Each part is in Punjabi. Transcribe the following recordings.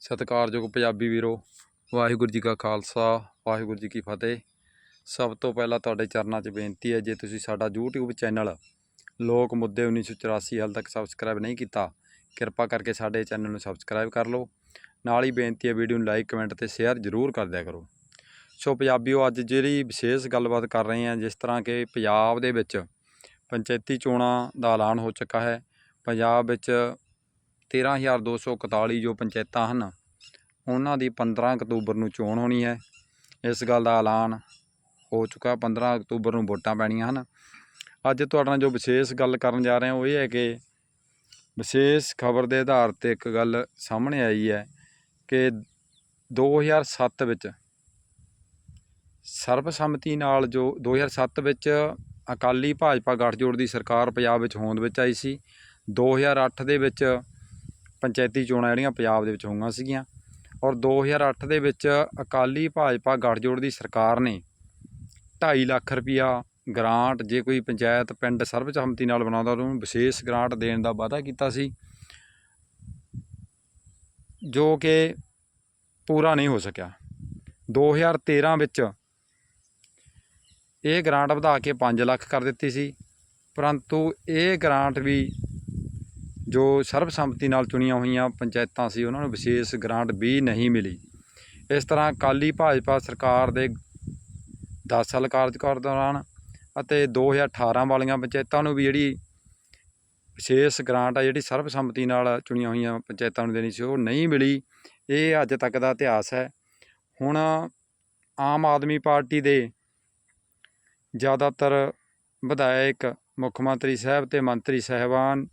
ਸਤਿਕਾਰਯੋਗ ਪੰਜਾਬੀ ਵੀਰੋ, ਵਾਹਿਗੁਰੂ ਜੀ ਕਾ ਖਾਲਸਾ, ਵਾਹਿਗੁਰੂ ਜੀ ਕੀ ਫਤਿਹ। ਸਭ ਤੋਂ ਪਹਿਲਾਂ ਤੁਹਾਡੇ ਚਰਨਾਂ 'ਚ ਬੇਨਤੀ ਹੈ, ਜੇ ਤੁਸੀਂ ਸਾਡਾ YouTube ਚੈਨਲ ਲੋਕ ਮੁੱਦੇ 1984 ਹਾਲ ਤੱਕ ਸਬਸਕ੍ਰਾਈਬ ਨਹੀਂ ਕੀਤਾ, ਕਿਰਪਾ ਕਰਕੇ ਸਾਡੇ ਚੈਨਲ ਨੂੰ ਸਬਸਕ੍ਰਾਈਬ ਕਰ ਲਓ। ਨਾਲ ਹੀ ਬੇਨਤੀ ਹੈ, ਵੀਡੀਓ ਨੂੰ ਲਾਈਕ, ਕਮੈਂਟ ਤੇ ਸ਼ੇਅਰ ਜ਼ਰੂਰ ਕਰ ਦਿਆ ਕਰੋ। ਸੋ ਪੰਜਾਬੀਓ, ਅੱਜ ਜਿਹੜੀ ਵਿਸ਼ੇਸ਼ ਗੱਲਬਾਤ ਕਰ ਰਹੇ ਹਾਂ, ਜਿਸ ਤਰ੍ਹਾਂ ਕਿ ਪੰਜਾਬ ਦੇ ਵਿੱਚ ਪੰਚਾਇਤੀ ਚੋਣਾਂ ਦਾ ਐਲਾਨ ਹੋ ਚੁੱਕਾ ਹੈ, ਪੰਜਾਬ ਵਿੱਚ 13241 ਜੋ ਪੰਚਾਇਤਾਂ ਹਨ, ਉਹਨਾਂ ਦੀ 15 ਅਕਤੂਬਰ ਨੂੰ ਚੋਣ ਹੋਣੀ ਹੈ। ਇਸ ਗੱਲ ਦਾ ਐਲਾਨ ਹੋ ਚੁੱਕਾ 15 ਅਕਤੂਬਰ ਨੂੰ ਵੋਟਾਂ ਪੈਣੀਆਂ ਹਨ। ਅੱਜ ਤੁਹਾਡੇ ਨਾਲ ਜੋ ਵਿਸ਼ੇਸ਼ ਗੱਲ ਕਰਨ ਜਾ ਰਹੇ ਹਾਂ, ਉਹ ਇਹ ਹੈ ਕਿ ਵਿਸ਼ੇਸ਼ ਖਬਰ ਦੇ ਆਧਾਰ ਤੇ ਇੱਕ ਗੱਲ ਸਾਹਮਣੇ ਆਈ ਹੈ ਕਿ 2007 ਵਿੱਚ ਸਰਬਸੰਮਤੀ ਨਾਲ ਜੋ 2007 ਵਿੱਚ ਅਕਾਲੀ ਭਾਜਪਾ ਗੱਠਜੋੜ ਦੀ ਸਰਕਾਰ ਪੰਜਾਬ ਵਿੱਚ ਹੋਂਦ ਵਿੱਚ ਆਈ ਸੀ 2008 ਦੇ ਵਿੱਚ ਪੰਚਾਇਤੀ ਚੋਣਾਂ ਜਿਹੜੀਆਂ ਪੰਜਾਬ ਦੇ ਵਿੱਚ ਹੋਈਆਂ ਸੀਗੀਆਂ ਔਰ 2008 ਦੇ ਵਿੱਚ ਅਕਾਲੀ ਭਾਜਪਾ ਗੱਠਜੋੜ ਦੀ ਸਰਕਾਰ ਨੇ 2.5 ਲੱਖ ਰੁਪਇਆ ਗ੍ਰਾਂਟ ਜੇ ਕੋਈ ਪੰਚਾਇਤ ਪਿੰਡ ਸਰਬਸੰਮਤੀ ਨਾਲ ਬਣਾਉਂਦਾ ਉਹਨੂੰ ਵਿਸ਼ੇਸ਼ ਗ੍ਰਾਂਟ ਦੇਣ ਦਾ ਵਾਅਦਾ ਕੀਤਾ ਸੀ, ਜੋ ਕਿ ਪੂਰਾ ਨਹੀਂ ਹੋ ਸਕਿਆ। 2013 ਵਿੱਚ ਇਹ ਗ੍ਰਾਂਟ ਵਧਾ ਕੇ 5 ਲੱਖ ਕਰ ਦਿੱਤੀ ਸੀ, ਪਰੰਤੂ ਇਹ ਗ੍ਰਾਂਟ ਵੀ ਜੋ ਸਰਬਸੰਮਤੀ ਨਾਲ ਚੁਣੀਆਂ ਹੋਈਆਂ ਪੰਚਾਇਤਾਂ ਸੀ, ਉਹਨਾਂ ਨੂੰ ਵਿਸ਼ੇਸ਼ ਗ੍ਰਾਂਟ ਵੀ ਨਹੀਂ ਮਿਲੀ। ਇਸ ਤਰ੍ਹਾਂ ਅਕਾਲੀ ਭਾਜਪਾ ਸਰਕਾਰ ਦੇ 10 ਸਾਲ ਕਾਰਜਕਾਲ ਦੌਰਾਨ ਅਤੇ 2018 ਵਾਲੀਆਂ ਪੰਚਾਇਤਾਂ ਨੂੰ ਵੀ ਜਿਹੜੀ ਵਿਸ਼ੇਸ਼ ਗ੍ਰਾਂਟ ਆ, ਜਿਹੜੀ ਸਰਬਸੰਮਤੀ ਨਾਲ ਚੁਣੀਆਂ ਹੋਈਆਂ ਪੰਚਾਇਤਾਂ ਨੂੰ ਦੇਣੀ ਸੀ, ਉਹ ਨਹੀਂ ਮਿਲੀ। ਇਹ ਅੱਜ ਤੱਕ ਦਾ ਇਤਿਹਾਸ ਹੈ। ਹੁਣ ਆਮ ਆਦਮੀ ਪਾਰਟੀ ਦੇ ਜ਼ਿਆਦਾਤਰ ਵਿਧਾਇਕ, ਮੁੱਖ ਮੰਤਰੀ ਸਾਹਿਬ ਤੇ ਮੰਤਰੀ ਸਾਹਿਬਾਨ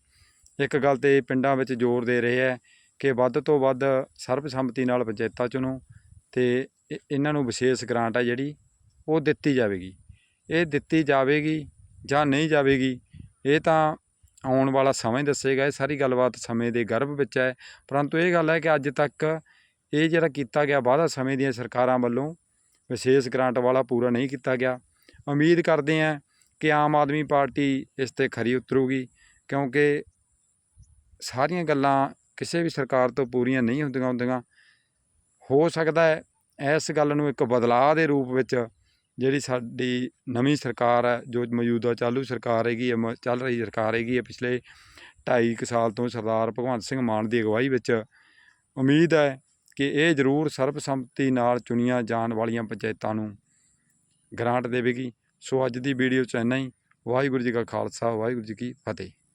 ਇੱਕ ਗੱਲ ਤੇ ਪਿੰਡਾਂ ਵਿੱਚ ਜ਼ੋਰ ਦੇ ਰਹੇ ਹੈ ਕਿ ਵੱਧ ਤੋਂ ਵੱਧ ਸਰਬਸੰਮਤੀ ਨਾਲ ਪੰਚਾਇਤਾਂ ਚੁਣੋ ਤੇ ਇ- ਇਹਨਾਂ ਨੂੰ ਵਿਸ਼ੇਸ਼ ਗ੍ਰਾਂਟ ਹੈ ਜਿਹੜੀ ਉਹ ਦਿੱਤੀ ਜਾਵੇਗੀ। ਇਹ ਦਿੱਤੀ ਜਾਵੇਗੀ ਜਾਂ ਨਹੀਂ ਜਾਵੇਗੀ, ਇਹ ਤਾਂ ਆਉਣ ਵਾਲਾ ਸਮਾਂ ਹੀ ਦੱਸੇਗਾ, ਇਹ ਸਾਰੀ ਗੱਲਬਾਤ ਸਮੇਂ ਦੇ ਗਰਭ ਵਿੱਚ ਹੈ। ਪਰੰਤੂ ਇਹ ਗੱਲ ਹੈ ਕਿ ਅੱਜ ਤੱਕ ਇਹ ਜਿਹੜਾ ਕੀਤਾ ਗਿਆ ਵਾਅਦਾ ਸਮੇਂ ਦੀਆਂ ਸਰਕਾਰਾਂ ਵੱਲੋਂ ਵਿਸ਼ੇਸ਼ ਗ੍ਰਾਂਟ ਵਾਲਾ ਪੂਰਾ ਨਹੀਂ ਕੀਤਾ ਗਿਆ। ਉਮੀਦ ਕਰਦੇ ਹਾਂ ਕਿ ਆਮ ਆਦਮੀ ਪਾਰਟੀ ਇਸ ਤੇ ਖਰੀ ਉਤਰੂਗੀ, ਕਿਉਂਕਿ ਸਾਰੀਆਂ ਗੱਲਾਂ ਕਿਸੇ ਵੀ ਸਰਕਾਰ ਤੋਂ ਪੂਰੀਆਂ ਨਹੀਂ ਹੁੰਦੀਆਂ ਹੁੰਦੀਆਂ। ਹੋ ਸਕਦਾ ਹੈ ਇਸ ਗੱਲ ਨੂੰ ਇੱਕ ਬਦਲਾਅ ਦੇ ਰੂਪ ਵਿੱਚ ਜਿਹੜੀ ਸਾਡੀ ਨਵੀਂ ਸਰਕਾਰ ਹੈ, ਜੋ ਮੌਜੂਦਾ ਚਾਲੂ ਸਰਕਾਰ ਹੈਗੀ ਹੈ, ਮ- ਚੱਲ ਰਹੀ ਸਰਕਾਰ ਹੈਗੀ ਹੈ, ਪਿਛਲੇ 2.5 ਕੁ ਸਾਲ ਤੋਂ ਸਰਦਾਰ ਭਗਵੰਤ ਸਿੰਘ ਮਾਨ ਦੀ ਅਗਵਾਈ ਵਿੱਚ ਉਮੀਦ ਹੈ ਕਿ ਇਹ ਜ਼ਰੂਰ ਸਰਬਸੰਮਤੀ ਨਾਲ ਚੁਣੀਆਂ ਜਾਣ ਵਾਲੀਆਂ ਪੰਚਾਇਤਾਂ ਨੂੰ ਗ੍ਰਾਂਟ ਦੇਵੇਗੀ। ਸੋ ਅੱਜ ਦੀ ਵੀਡੀਓ 'ਚ ਇੰਨਾ ਹੀ। ਵਾਹਿਗੁਰੂ ਜੀ ਕਾ ਖਾਲਸਾ, ਵਾਹਿਗੁਰੂ ਜੀ ਕੀ ਫਤਿਹ।